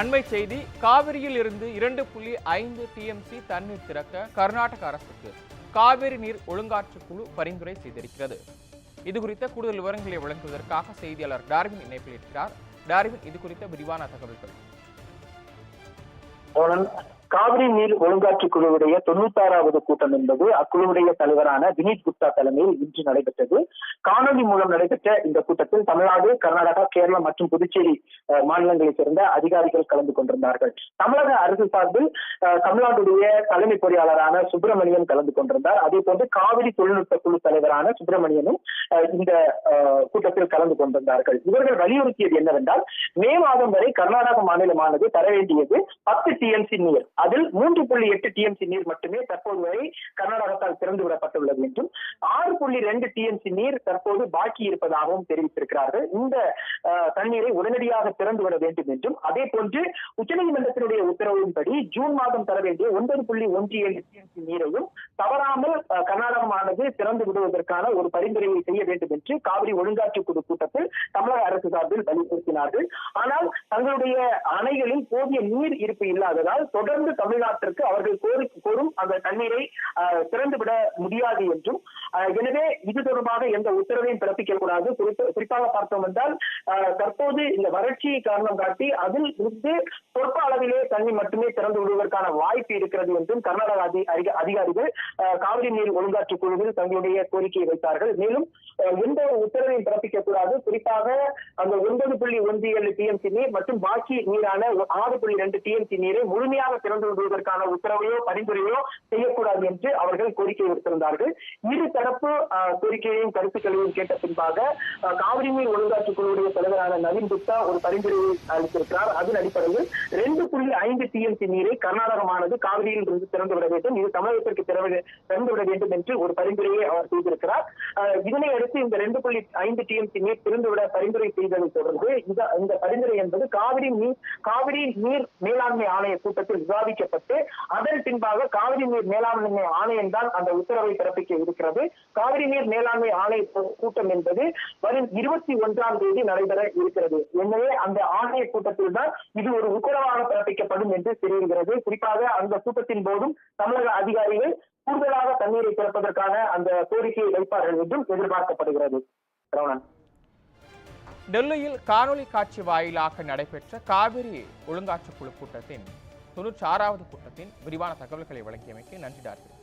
அண்மை செய்தி காவிரியில் இருந்து இரண்டு புள்ளி ஐந்து டிஎம்சி தண்ணீர் திறக்க கர்நாடக அரசுக்கு காவிரி நீர் ஒழுங்காற்று குழு பரிந்துரை செய்திருக்கிறது. இது குறித்த கூடுதல் விவரங்களை வழங்குவதற்காக செய்தியாளர் டார்வின் இணைப்பில் இருக்கிறார் டார்வின் இது குறித்த விரிவான தகவல்கள். காவிரி நீர் ஒழுங்காற்று குழுவுடைய தொண்ணூத்தாறாவது கூட்டம் என்பது அக்குழுவுடைய தலைவரான வினீத் குப்தா தலைமையில் இன்று நடைபெற்றது. காணொலி மூலம் நடைபெற்ற இந்த கூட்டத்தில் தமிழ்நாடு கர்நாடகா கேரளம் மற்றும் புதுச்சேரி மாநிலங்களைச் சேர்ந்த அதிகாரிகள் கலந்து கொண்டிருந்தார்கள். தமிழக அரசு சார்பில் தமிழ்நாட்டுடைய தலைமை பொறியாளரான சுப்பிரமணியன் கலந்து கொண்டிருந்தார். அதே போன்று காவிரி தொழில்நுட்ப குழு தலைவரான சுப்பிரமணியனும் இந்த கூட்டத்தில் கலந்து கொண்டிருந்தார்கள். இவர்கள் வலியுறுத்தியது என்னவென்றால் மே மாதம் வரை கர்நாடக மாநிலமானது தர வேண்டியது பத்து டிஎம்சி நீர். அதில் மூன்று புள்ளி எட்டு டிஎம்சி நீர் மட்டுமே தற்போது வரை கர்நாடகத்தால் திறந்து விடப்பட்டுள்ளது என்றும் ஆறு புள்ளி ரெண்டு டிஎம்சி நீர் தற்போது பாக்கி இருப்பதாகவும் தெரிவித்திருக்கிறார்கள். இந்த தண்ணீரை உடனடியாக திறந்து விட வேண்டும் என்றும் அதே போன்று உச்சநீதிமன்றத்தினுடைய உத்தரவின்படி ஜூன் மாதம் தர வேண்டிய ஒன்பது புள்ளி ஒன்று ஏழு டிஎம்சி நீரையும் தவறாமல் கர்நாடகமானது திறந்து விடுவதற்கான ஒரு பரிந்துரையை செய்ய வேண்டும் என்று காவிரி ஒழுங்காற்று குழு கூட்டத்தில் தமிழக அரசு சார்பில் வலியுறுத்தினார்கள். ஆனால் தங்களுடைய அணைகளில் போதிய நீர் இருப்பு இல்லாததால் தொடர்ந்து தமிழ்நாட்டிற்கு அவர்கள் கோரி கோரும் அந்த தண்ணீரை திறந்துவிட முடியாது என்றும் எனவே இது தொடர்பாக எந்த உத்தரவையும் பிறப்பிக்க கூடாது குறிப்பாக பார்த்தோம் என்றால் அஹ், தற்போது இந்த வறட்சியை காரணம் காட்டி அதில் இருந்து சொற்ப அளவிலே தண்ணி மட்டுமே திறந்து விடுவதற்கான வாய்ப்பு இருக்கிறது என்றும் கர்நாடக அதி- அதிகாரிகள் காவிரி நீர் ஒழுங்காற்று குழுவில் தங்களுடைய கோரிக்கையை வைத்தார்கள். மேலும் எந்த ஒரு உத்தரவையும் பிறப்பிக்க கூடாது. குறிப்பாக அந்த ஒன்பது புள்ளி ஒன்று ஏழு டிஎம்சி நீர் மற்றும் பாக்கி நீரான ஆறு புள்ளி ரெண்டு டிஎம்சி நீரை முழுமையாக திறந்து விடுவதற்கான உத்தரவையோ பரிந்துரையோ செய்யக்கூடாது என்று அவர்கள் கோரிக்கை விடுத்திருந்தார்கள். இரு தரப்பு கோரிக்கையையும் கருத்துக்களையும் கேட்ட பின்பாக காவிரி நீர் ஒழுங்காற்று குழுவுடைய தலைவரான நவீன் குப்தா ஒரு பரிந்துரையை அளித்திருக்கிறார். அதன் அடிப்படையில் ரெண்டு புள்ளி ஐந்து டிஎம்சி நீரை கர்நாடகமானது காவிரியில் இருந்து திறந்து விட வேண்டும். இது தமிழகத்திற்கு திறந்து விட வேண்டும் என்று ஒரு பரிந்துரையை அவர் செய்திருக்கிறார். இதனை அடுத்து இந்த ரெண்டு புள்ளி ஐந்து டிஎம்சி நீர் திறந்துவிட பரிந்துரை செய்ததை தொடர்ந்து இந்த இந்த பரிந்துரை என்பது காவிரி நீர் காவிரி நீர் மேலாண்மை ஆணைய கூட்டத்தில் விவாதிக்கப்பட்டு அதன் பின்பாக காவிரி நீர் மேலாண்மை ஆணையம் தான் அந்த உத்தரவை பிறப்பிக்க இருக்கிறது. காவிரி நீர் மேலாண்மை ஆணைய கூட்டம் என்பது வரும் இருபத்தி ஒன்றாம் தேதி நடைபெற இருக்கிறது. எனவே அந்த ஆணைய கூட்டத்தில் தான் இது ஒரு உத்தரவாக பிறப்பிக்கப்படும் என்று தெரிகிறது. குறிப்பாக அந்த கூட்டத்தின் போதும் தமிழக அதிகாரிகள் கூடுதலாக தண்ணீரை திறப்பதற்கான அந்த கோரிக்கையை வைப்பார்கள் என்றும் எதிர்பார்க்கப்படுகிறது. ரவணன் டெல்லியில் காணொலி காட்சி வாயிலாக நடைபெற்ற காவிரி ஒழுங்காற்று குழு கூட்டத்தின் தொன்னூற்றி ஆறாவது கூட்டத்தின் விரிவான தகவல்களை வழங்கியமைக்கு நன்றி டாக்டர்.